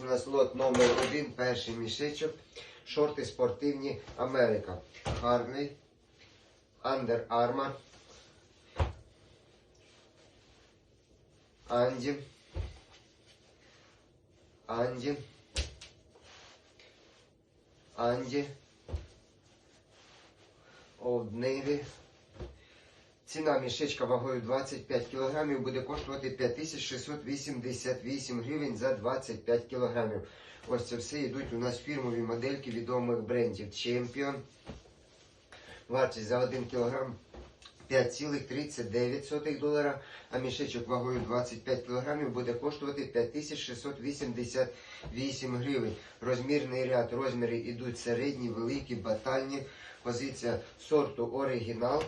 у нас лот номер один, перший мішечок. Шорти спортивні Америка. Harley, Under Armour, Анді, Анді, Анді, Old Navy. Ціна мішечка вагою 25 кг буде коштувати 5688 гривень за 25 кг. Ось це все йдуть у нас фірмові модельки відомих брендів Champion. Вартість за 1 кг 5,39 долара, а мішечок вагою 25 кг буде коштувати 5688 гривень. Розмірний ряд, розміри йдуть середні, великі, батальні. Позиція сорту оригінал.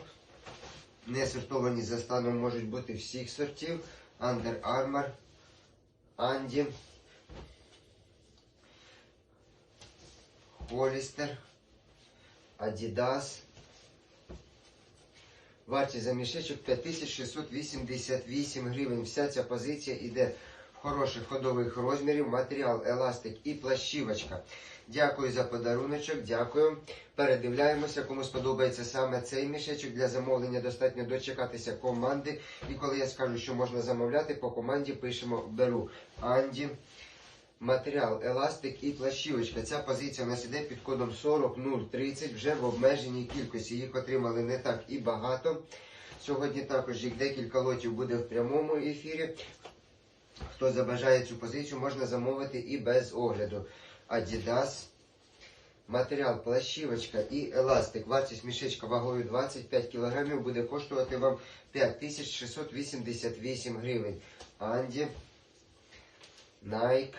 Не сортовані за станом можуть бути всіх сортів. Under Armour, Andy, Hollister, Adidas. Вартість за мішечок 5688 гривень. Вся ця позиція йде хороших ходових розмірів. Матеріал, еластик і плащівочка. Дякую за подаруночок, дякую. Передивляємося, кому сподобається саме цей мішечок. Для замовлення достатньо дочекатися команди. І коли я скажу, що можна замовляти, по команді пишемо беру Анді. Матеріал, еластик і плащівочка. Ця позиція у нас іде під кодом 40030 вже в обмеженій кількості. Їх отримали не так і багато. Сьогодні також їх декілька лотів буде в прямому ефірі. Хто забажає цю позицію, можна замовити і без огляду. Adidas. Матеріал, плащівочка і еластик. Вартість мішечка вагою 25 кг буде коштувати вам 5688 гривень. Анді. Nike.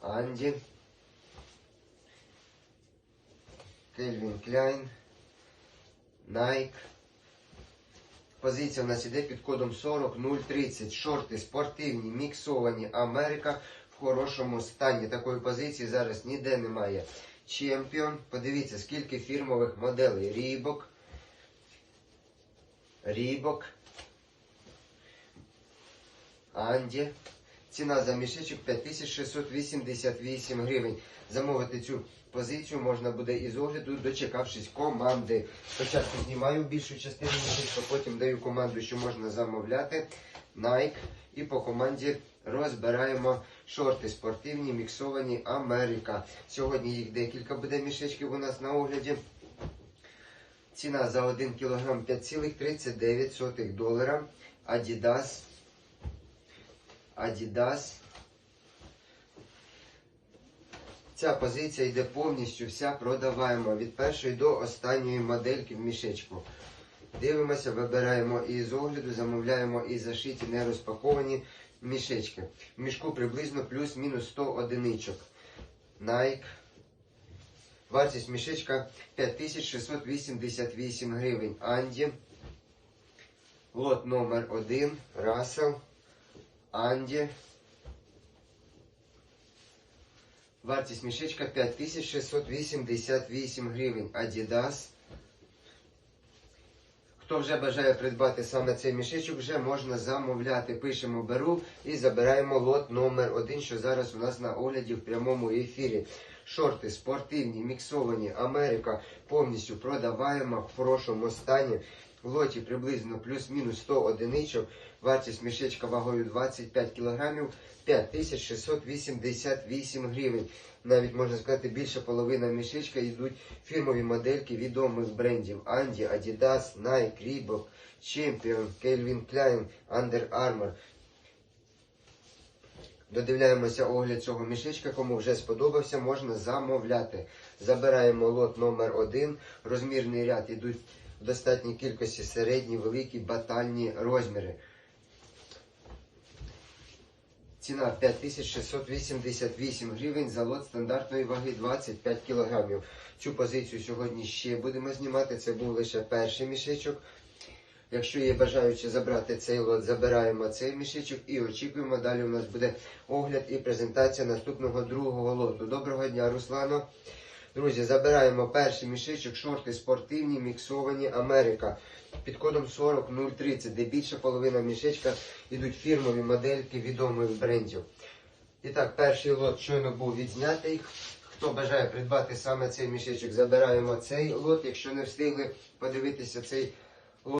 Анді. Кельвін Кляйн. Nike. Позиція у нас іде під кодом 40030. Шорти спортивні, міксовані Америка в хорошому стані. Такої позиції зараз ніде немає. Чемпіон. Подивіться, скільки фірмових моделей. Рібок. Рібок. Анді. Ціна за мішечок 5688 гривень. Замовити цю позицію можна буде із огляду, дочекавшись команди. Спочатку знімаю більшу частину мішечка, потім даю команду, що можна замовляти. Nike. І по команді розбираємо шорти спортивні, міксовані Америка. Сьогодні їх декілька буде мішечків у нас на огляді. Ціна за 1 кг 5,39 долара. Adidas. Adidas. Ця позиція йде повністю вся продаваємо від першої до останньої модельки в мішечку. Дивимося, вибираємо і з огляду, замовляємо і зашиті, не розпаковані мішечки. В мішку приблизно плюс-мінус 100 одиничок. Nike. Вартість мішечка 5688 гривень. Анді. Лот номер 1. Russell. Анді. Вартість мішечка 5688 гривень. Adidas. Хто вже бажає придбати саме цей мішечок, вже можна замовляти. Пишемо беру і забираємо лот номер 1 що зараз у нас на огляді в прямому ефірі. Шорти спортивні, міксовані, Америка повністю продаваємо в хорошому стані. В лоті приблизно плюс-мінус 100 одиничок. Вартість мішечка вагою 25 кг 5688 гривень. Навіть можна сказати, більше половина мішечка йдуть фірмові модельки відомих брендів Andy, Adidas, Nike, Reebok, Champion, Calvin Klein, Under Armour. Додивляємося огляд цього мішечка. Кому вже сподобався, можна замовляти. Забираємо лот номер 1 Розмірний ряд ідуть в достатній кількості середні, великі, батальні розміри. Ціна 5688 гривень за лот стандартної ваги 25 кг. Цю позицію сьогодні ще будемо знімати. Це був лише перший мішечок. Якщо є бажаючі забрати цей лот, забираємо цей мішечок і очікуємо. Далі у нас буде огляд і презентація наступного другого лоту. Доброго дня, Руслано. Друзі, забираємо перший мішечок, шорти спортивні, міксовані Америка під кодом 40030, де більша половина мішечка йдуть фірмові модельки відомих брендів. І так, перший лот щойно був відзнятий. Хто бажає придбати саме цей мішечок, забираємо цей лот. Якщо не встигли подивитися цей